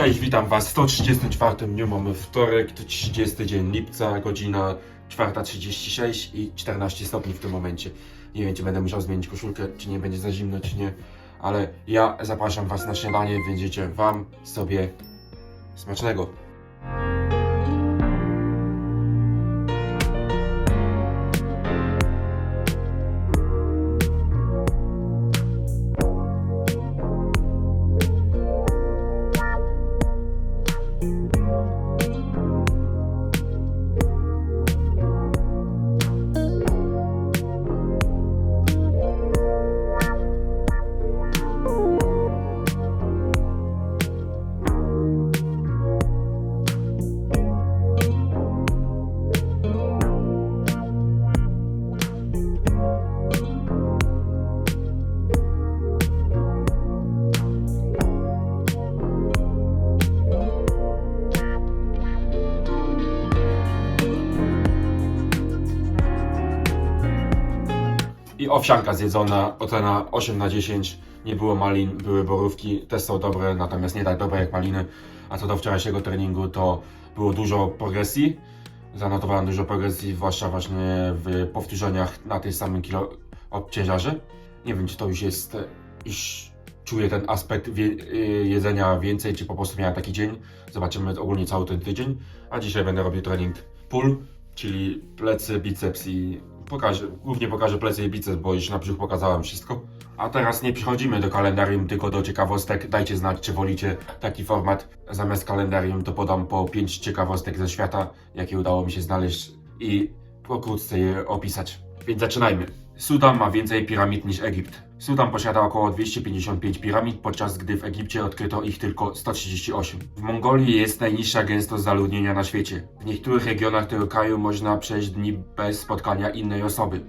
Cześć, witam Was w 134 dniu. Mamy wtorek, to 30 dzień lipca, godzina 4.36 i 14 stopni w tym momencie. Nie wiem, czy będę musiał zmienić koszulkę, czy nie będzie za zimno, czy nie, ale ja zapraszam Was na śniadanie, więc życzę Wam sobie smacznego. Owsianka zjedzona, ocena 8 na 10. Nie było malin, były borówki, też są dobre, natomiast nie tak dobre jak maliny. A co do wczorajszego treningu, to było dużo progresji. Zanotowałem dużo progresji, zwłaszcza właśnie w powtórzeniach na tej samym kilo obciężarze. Nie wiem, czy to już jest, już czuję ten aspekt wie, y, jedzenia więcej, czy po prostu miałem taki dzień. Zobaczymy ogólnie cały ten tydzień. A dzisiaj będę robił trening pull, czyli plecy, biceps i pokażę, głównie pokażę plecy i biceps, bo już na brzuch pokazałem wszystko. A teraz nie przechodzimy do kalendarium, tylko do ciekawostek. Dajcie znać, czy wolicie taki format. Zamiast kalendarium to podam po 5 ciekawostek ze świata, jakie udało mi się znaleźć i pokrótce je opisać. Więc zaczynajmy. Sudan ma więcej piramid niż Egipt. Sudan posiada około 255 piramid, podczas gdy w Egipcie odkryto ich tylko 138. W Mongolii jest najniższa gęstość zaludnienia na świecie. W niektórych regionach tego kraju można przejść dni bez spotkania innej osoby.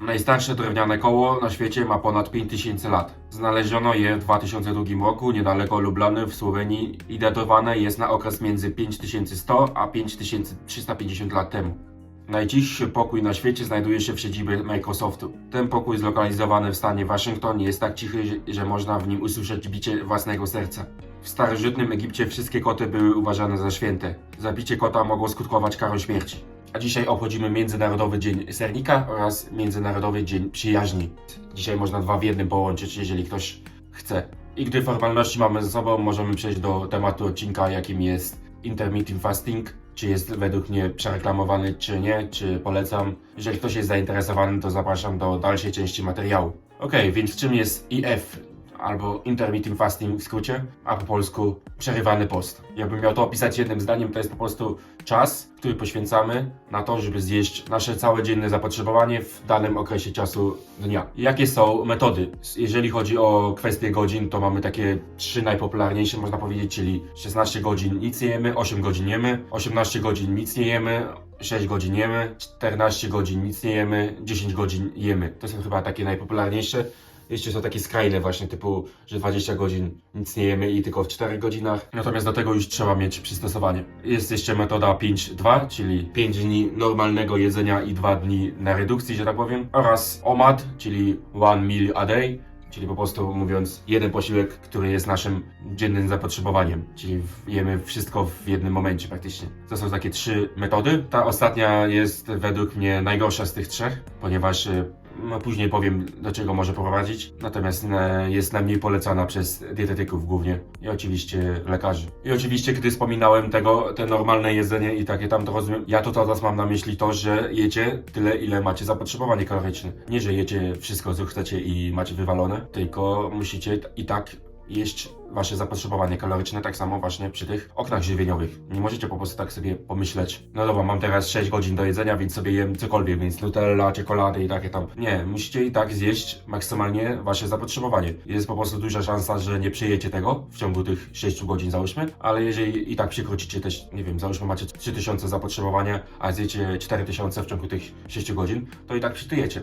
Najstarsze drewniane koło na świecie ma ponad 5000 lat. Znaleziono je w 2002 roku niedaleko Lublany w Słowenii i datowane jest na okres między 5100 a 5350 lat temu. Najcichszy pokój na świecie znajduje się w siedzibie Microsoftu. Ten pokój zlokalizowany w stanie Waszyngton jest tak cichy, że- można w nim usłyszeć bicie własnego serca. W starożytnym Egipcie wszystkie koty były uważane za święte. Zabicie kota mogło skutkować karą śmierci. A dzisiaj obchodzimy Międzynarodowy Dzień Sernika oraz Międzynarodowy Dzień Przyjaźni. Dzisiaj można dwa w jednym połączyć, jeżeli ktoś chce. I gdy formalności mamy ze sobą, możemy przejść do tematu odcinka, jakim jest intermittent fasting. Czy jest według mnie przereklamowany, czy nie, czy polecam. Jeżeli ktoś jest zainteresowany, to zapraszam do dalszej części materiału. Okej, więc czym jest IF? Albo intermittent fasting w skrócie, a po polsku przerywany post. Jakbym miał to opisać jednym zdaniem, to jest po prostu czas, który poświęcamy na to, żeby zjeść nasze całe dzienne zapotrzebowanie w danym okresie czasu dnia. Jakie są metody? Jeżeli chodzi o kwestie godzin, to mamy takie trzy najpopularniejsze, można powiedzieć, czyli 16 godzin nic nie jemy, 8 godzin jemy, 18 godzin nic nie jemy, 6 godzin jemy, 14 godzin nic nie jemy, 10 godzin jemy. To są chyba takie najpopularniejsze. Jeszcze są takie skrajne właśnie typu, że 20 godzin nic nie jemy i tylko w 4 godzinach. Natomiast do tego już trzeba mieć przystosowanie. Jest jeszcze metoda 5-2, czyli 5 dni normalnego jedzenia i 2 dni na redukcji, że tak powiem. Oraz OMAD, czyli one meal a day, czyli po prostu mówiąc jeden posiłek, który jest naszym dziennym zapotrzebowaniem. Czyli jemy wszystko w jednym momencie praktycznie. To są takie trzy metody. Ta ostatnia jest według mnie najgorsza z tych trzech, ponieważ e, no, później powiem, do czego może prowadzić. Natomiast e, jest najmniej polecana przez dietetyków głównie i oczywiście lekarzy. I oczywiście, gdy wspominałem tego, te normalne jedzenie i takie tam, to rozumiem, ja to teraz mam na myśli to, że jecie tyle, ile macie zapotrzebowanie kaloryczne. Nie, że jecie wszystko, co chcecie i macie wywalone, tylko musicie i tak jeść wasze zapotrzebowanie kaloryczne, tak samo właśnie przy tych oknach żywieniowych. Nie możecie po prostu tak sobie pomyśleć, no dobra, mam teraz 6 godzin do jedzenia, więc sobie jem cokolwiek, więc Nutella, czekolady i takie tam. Nie, musicie i tak zjeść maksymalnie wasze zapotrzebowanie. Jest po prostu duża szansa, że nie przyjecie tego w ciągu tych 6 godzin załóżmy, ale jeżeli i tak przekroczycie też, nie wiem, załóżmy macie 3000 zapotrzebowania, a zjecie 4000 w ciągu tych 6 godzin, to i tak przytyjecie.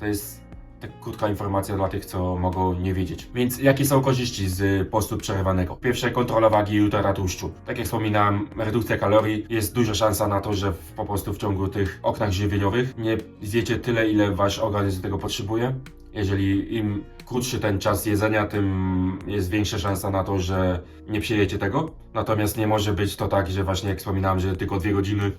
To jest tak krótka informacja dla tych, co mogą nie wiedzieć. Więc jakie są korzyści z postu przerywanego? Pierwsze, kontrola wagi i utara tłuszczu. Tak jak wspominałem, redukcja kalorii. Jest duża szansa na to, że po prostu w ciągu tych oknach żywieniowych nie zjecie tyle, ile wasz organizm tego potrzebuje. Jeżeli im krótszy ten czas jedzenia, tym jest większa szansa na to, że nie przyjecie tego. Natomiast nie może być to tak, że właśnie jak wspominałem, że tylko dwie godziny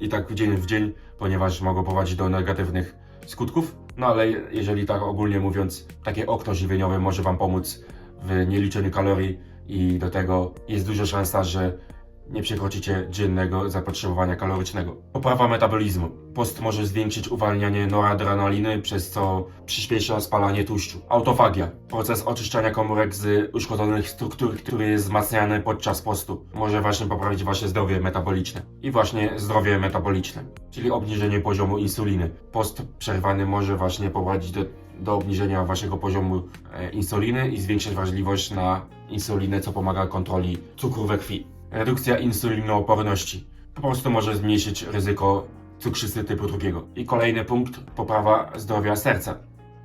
i tak dzień w dzień, ponieważ mogą prowadzić do negatywnych skutków. No ale jeżeli tak ogólnie mówiąc, takie okno żywieniowe może Wam pomóc w nieliczeniu kalorii i do tego jest duża szansa, że nie przekroczycie dziennego zapotrzebowania kalorycznego. Poprawa metabolizmu. Post może zwiększyć uwalnianie noradrenaliny, przez co przyspiesza spalanie tłuszczu. Autofagia. Proces oczyszczania komórek z uszkodzonych struktur, który jest wzmacniany podczas postu. Może właśnie poprawić Wasze zdrowie metaboliczne. I właśnie zdrowie metaboliczne, czyli obniżenie poziomu insuliny. Post przerwany może właśnie prowadzić do, do obniżenia Waszego poziomu e, insuliny i zwiększyć wrażliwość na insulinę, co pomaga kontroli cukru we krwi. Redukcja insulinooporności. Po prostu może zmniejszyć ryzyko cukrzycy typu drugiego. I kolejny punkt, poprawa zdrowia serca.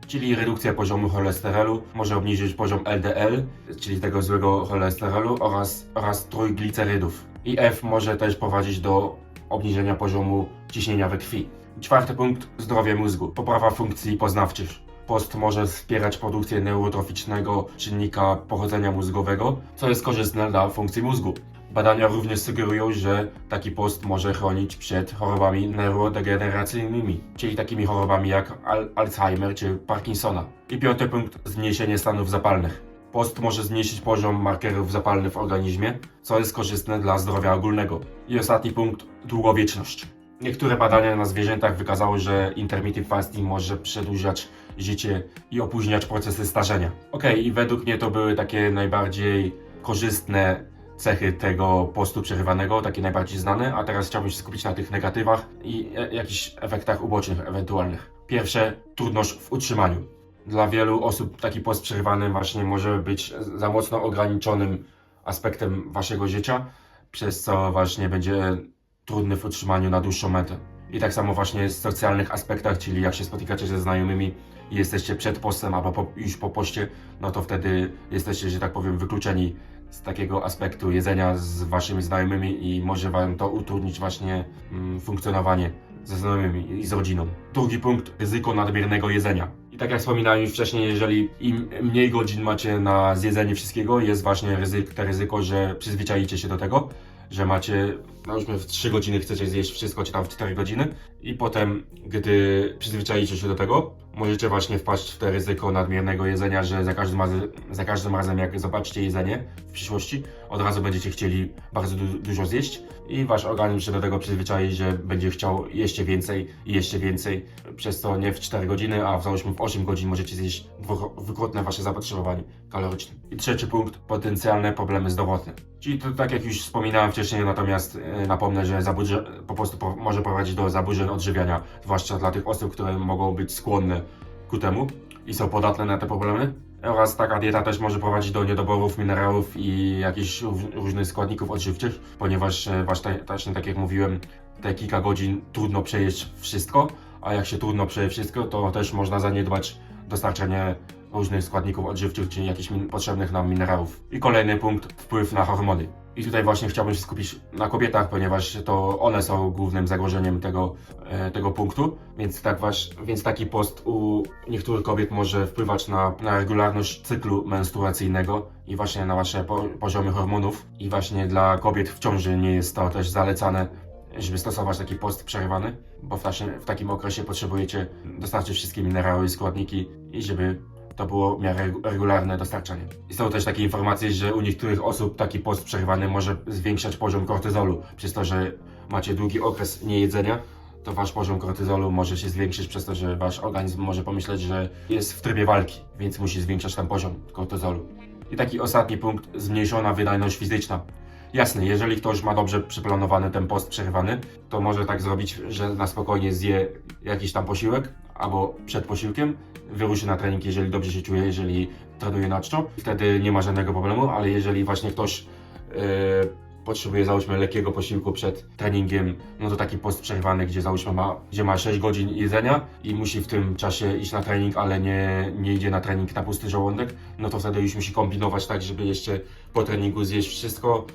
Czyli redukcja poziomu cholesterolu może obniżyć poziom LDL, czyli tego złego cholesterolu oraz, oraz trójglicerydów. I F może też prowadzić do obniżenia poziomu ciśnienia we krwi. Czwarty punkt, zdrowie mózgu. Poprawa funkcji poznawczych. Post może wspierać produkcję neurotroficznego czynnika pochodzenia mózgowego, co jest korzystne dla funkcji mózgu. Badania również sugerują, że taki post może chronić przed chorobami neurodegeneracyjnymi, czyli takimi chorobami jak Al Alzheimer czy Parkinsona. I piąty punkt, zmniejszenie stanów zapalnych. Post może zmniejszyć poziom markerów zapalnych w organizmie, co jest korzystne dla zdrowia ogólnego. I ostatni punkt, długowieczność. Niektóre badania na zwierzętach wykazały, że intermittent fasting może przedłużać życie i opóźniać procesy starzenia. Okej, i według mnie to były takie najbardziej korzystne cechy tego postu przerywanego, takie najbardziej znane, a teraz chciałbym się skupić na tych negatywach i e- jakichś efektach ubocznych ewentualnych. Pierwsze, trudność w utrzymaniu. Dla wielu osób taki post przerywany właśnie może być za mocno ograniczonym aspektem waszego życia, przez co właśnie będzie trudny w utrzymaniu na dłuższą metę. I tak samo właśnie w socjalnych aspektach, czyli jak się spotykacie ze znajomymi i jesteście przed postem albo po, już po poście, no to wtedy jesteście, że tak powiem, wykluczeni z takiego aspektu jedzenia z waszymi znajomymi i może wam to utrudnić właśnie mm, funkcjonowanie ze znajomymi i z rodziną. Drugi punkt, ryzyko nadmiernego jedzenia. I tak jak wspominałem już wcześniej, jeżeli im mniej godzin macie na zjedzenie wszystkiego, jest właśnie ryzyko, te ryzyko, że przyzwyczajicie się do tego, że macie, załóżmy w 3 godziny chcecie zjeść wszystko, czy tam w 4 godziny i potem, gdy przyzwyczajicie się do tego, możecie właśnie wpaść w to ryzyko nadmiernego jedzenia, że za każdym, razem, za każdym razem jak zobaczycie jedzenie w przyszłości, od razu będziecie chcieli bardzo du dużo zjeść i wasz organizm się do tego przyzwyczai, że będzie chciał jeszcze więcej i jeszcze więcej, przez to nie w 4 godziny, a w, załóżmy w 8 godzin możecie zjeść dwukrotne wasze zapotrzebowanie kaloryczne. I trzeci punkt, potencjalne problemy zdrowotne. Czyli to tak jak już wspominałem wcześniej, natomiast e, napomnę, że zaburzy, po prostu po, może prowadzić do zaburzeń odżywiania, zwłaszcza dla tych osób, które mogą być skłonne ku temu i są podatne na te problemy. Oraz taka dieta też może prowadzić do niedoborów minerałów i jakichś ró- różnych składników odżywczych, ponieważ e, właśnie, tak jak mówiłem, te kilka godzin trudno przejeść wszystko, a jak się trudno przeje wszystko, to też można zaniedbać dostarczanie różnych składników odżywczych, czyli jakichś potrzebnych nam minerałów. I kolejny punkt, wpływ na hormony. I tutaj właśnie chciałbym się skupić na kobietach, ponieważ to one są głównym zagrożeniem tego, e, tego punktu, więc, tak waś, więc taki post u niektórych kobiet może wpływać na, na regularność cyklu menstruacyjnego i właśnie na wasze po, poziomy hormonów. I właśnie dla kobiet w ciąży nie jest to też zalecane, żeby stosować taki post przerywany, bo w, takim- w takim okresie potrzebujecie dostarczyć wszystkie minerały i składniki i żeby to było miarę regu- regularne dostarczanie. Są też takie informacje, że u niektórych osób taki post przerywany może zwiększać poziom kortyzolu, przez to, że macie długi okres niejedzenia, to wasz poziom kortyzolu może się zwiększyć przez to, że wasz organizm może pomyśleć, że jest w trybie walki, więc musi zwiększać ten poziom kortyzolu. I taki ostatni punkt, zmniejszona wydajność fizyczna. Jasne, jeżeli ktoś ma dobrze przyplanowany ten post przerywany, to może tak zrobić, że na spokojnie zje jakiś tam posiłek, albo przed posiłkiem, wyruszy na trening, jeżeli dobrze się czuje, jeżeli trenuje na czczo, wtedy nie ma żadnego problemu, ale jeżeli właśnie ktoś yy, potrzebuje załóżmy lekkiego posiłku przed treningiem, no to taki post przerywany, gdzie załóżmy ma, gdzie ma 6 godzin jedzenia i musi w tym czasie iść na trening, ale nie, nie idzie na trening na pusty żołądek, no to wtedy już musi kombinować tak, żeby jeszcze po treningu zjeść wszystko,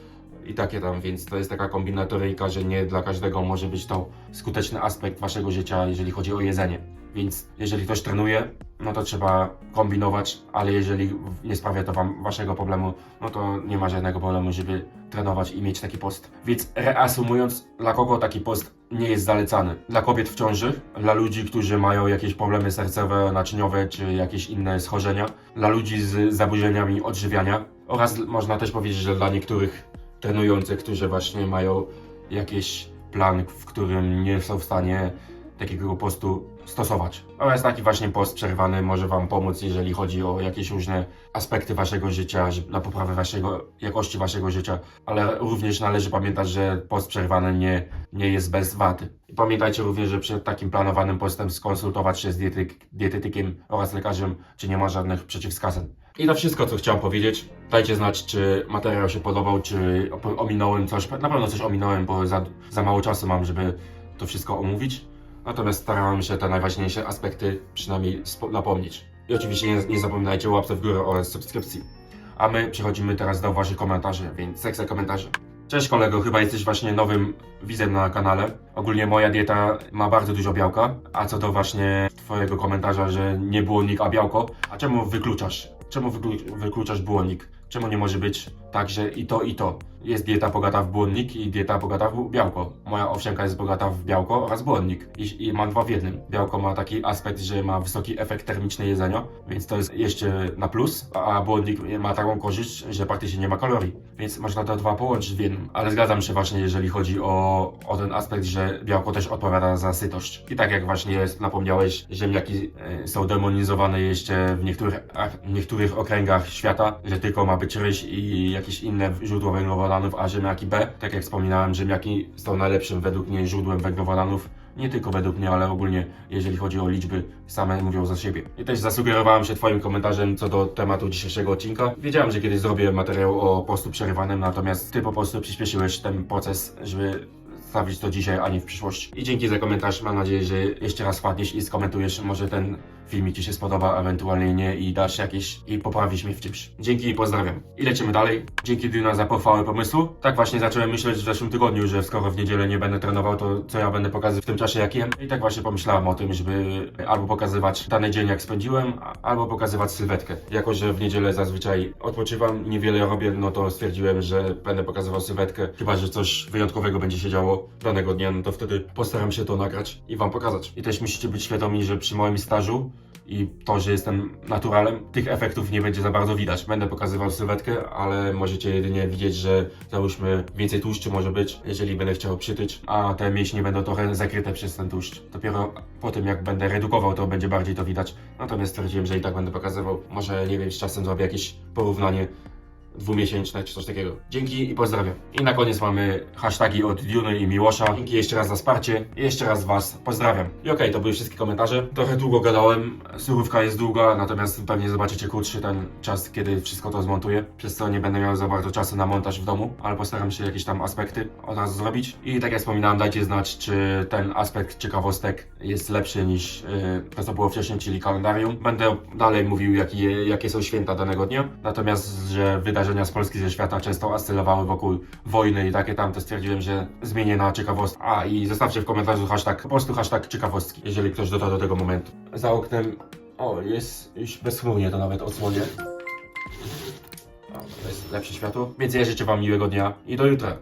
i takie tam, więc to jest taka kombinatoryjka, że nie dla każdego może być to skuteczny aspekt waszego życia, jeżeli chodzi o jedzenie. Więc jeżeli ktoś trenuje, no to trzeba kombinować, ale jeżeli nie sprawia to wam waszego problemu, no to nie ma żadnego problemu, żeby trenować i mieć taki post. Więc reasumując, dla kogo taki post nie jest zalecany? Dla kobiet w ciąży, dla ludzi, którzy mają jakieś problemy sercowe, naczyniowe czy jakieś inne schorzenia, dla ludzi z zaburzeniami odżywiania oraz można też powiedzieć, że dla niektórych trenujących, którzy właśnie mają jakiś plan, w którym nie są w stanie takiego postu stosować. Oraz taki właśnie post przerwany może Wam pomóc, jeżeli chodzi o jakieś różne aspekty Waszego życia, na poprawę waszego, jakości Waszego życia, ale również należy pamiętać, że post przerwany nie, nie jest bez wady. I pamiętajcie również, że przed takim planowanym postem skonsultować się z dietyk, dietetykiem oraz lekarzem, czy nie ma żadnych przeciwwskazań. I to wszystko, co chciałem powiedzieć. Dajcie znać, czy materiał się podobał, czy ominąłem coś. Na pewno coś ominąłem, bo za, za mało czasu mam, żeby to wszystko omówić. Natomiast starałem się te najważniejsze aspekty przynajmniej napomnieć. I oczywiście nie, nie zapominajcie o łapce w górę oraz subskrypcji. A my przechodzimy teraz do Waszych komentarzy, więc sekcja komentarzy. Cześć kolego, chyba jesteś właśnie nowym widzem na kanale. Ogólnie moja dieta ma bardzo dużo białka, a co do właśnie Twojego komentarza, że nie błonnik, a białko, a czemu wykluczasz? Czemu wyklu- wykluczasz błonnik? Czemu nie może być tak, że i to, i to? Jest dieta bogata w błonnik i dieta bogata w białko. Moja owsianka jest bogata w białko oraz błonnik. I, I mam dwa w jednym. Białko ma taki aspekt, że ma wysoki efekt termiczny jedzenia, więc to jest jeszcze na plus, a błonnik ma taką korzyść, że praktycznie nie ma kalorii. Więc można to dwa połączyć w jednym. Ale zgadzam się właśnie, jeżeli chodzi o, o ten aspekt, że białko też odpowiada za sytość. I tak jak właśnie napomniałeś, ziemniaki e, są demonizowane jeszcze w niektórych, niektórych okręgach świata, że tylko ma być ryż i jakieś inne źródło węglowodanów, a ziemniaki B, tak jak wspominałem, ziemniaki są najlepszym według mnie źródłem węglowodanów. Nie tylko według mnie, ale ogólnie jeżeli chodzi o liczby, same mówią za siebie. I też zasugerowałem się Twoim komentarzem co do tematu dzisiejszego odcinka. Wiedziałem, że kiedyś zrobię materiał o postu przerywanym, natomiast Ty po prostu przyspieszyłeś ten proces, żeby stawić to dzisiaj, a nie w przyszłości. I dzięki za komentarz. Mam nadzieję, że jeszcze raz wpadniesz i skomentujesz. Może ten filmik Ci się spodoba, ewentualnie nie i dasz jakieś i poprawisz mnie w czymś. Dzięki i pozdrawiam. I lecimy dalej. Dzięki Dyna za pochwałę pomysłu. Tak właśnie zacząłem myśleć w zeszłym tygodniu, że skoro w niedzielę nie będę trenował, to co ja będę pokazywał w tym czasie jak jem. I tak właśnie pomyślałem o tym, żeby albo pokazywać dany dzień jak spędziłem, albo pokazywać sylwetkę. Jako, że w niedzielę zazwyczaj odpoczywam, niewiele robię, no to stwierdziłem, że będę pokazywał sylwetkę. Chyba, że coś wyjątkowego będzie się działo danego dnia, no to wtedy postaram się to nagrać i Wam pokazać. I też musicie być świadomi, że przy moim stażu i to, że jestem naturalem, tych efektów nie będzie za bardzo widać. Będę pokazywał sylwetkę, ale możecie jedynie widzieć, że załóżmy więcej tłuszczu może być, jeżeli będę chciał przytyć, a te mięśnie będą trochę zakryte przez ten tłuszcz. Dopiero po tym, jak będę redukował, to będzie bardziej to widać. Natomiast stwierdziłem, że i tak będę pokazywał. Może, nie wiem, z czasem zrobię jakieś porównanie dwumiesięczne czy coś takiego. Dzięki i pozdrawiam. I na koniec mamy hashtagi od Duny i Miłosza. Dzięki jeszcze raz za wsparcie jeszcze raz Was pozdrawiam. I okej, to były wszystkie komentarze. Trochę długo gadałem, surówka jest długa, natomiast pewnie zobaczycie krótszy ten czas, kiedy wszystko to zmontuję. Przez co nie będę miał za bardzo czasu na montaż w domu, ale postaram się jakieś tam aspekty od razu zrobić. I tak jak wspominałem, dajcie znać, czy ten aspekt ciekawostek jest lepszy niż yy, to, co było wcześniej, czyli kalendarium. Będę dalej mówił, jakie, jakie są święta danego dnia. Natomiast, że wydarzenia z Polski ze świata często oscylowały wokół wojny i takie tam, to stwierdziłem, że zmienię na ciekawostki. A i zostawcie w komentarzu hashtag, po prostu hashtag ciekawostki, jeżeli ktoś dotarł do tego momentu. Za oknem, o, jest już bezchmurnie to nawet odsłonię. To jest lepsze światło. Więc ja życzę Wam miłego dnia i do jutra.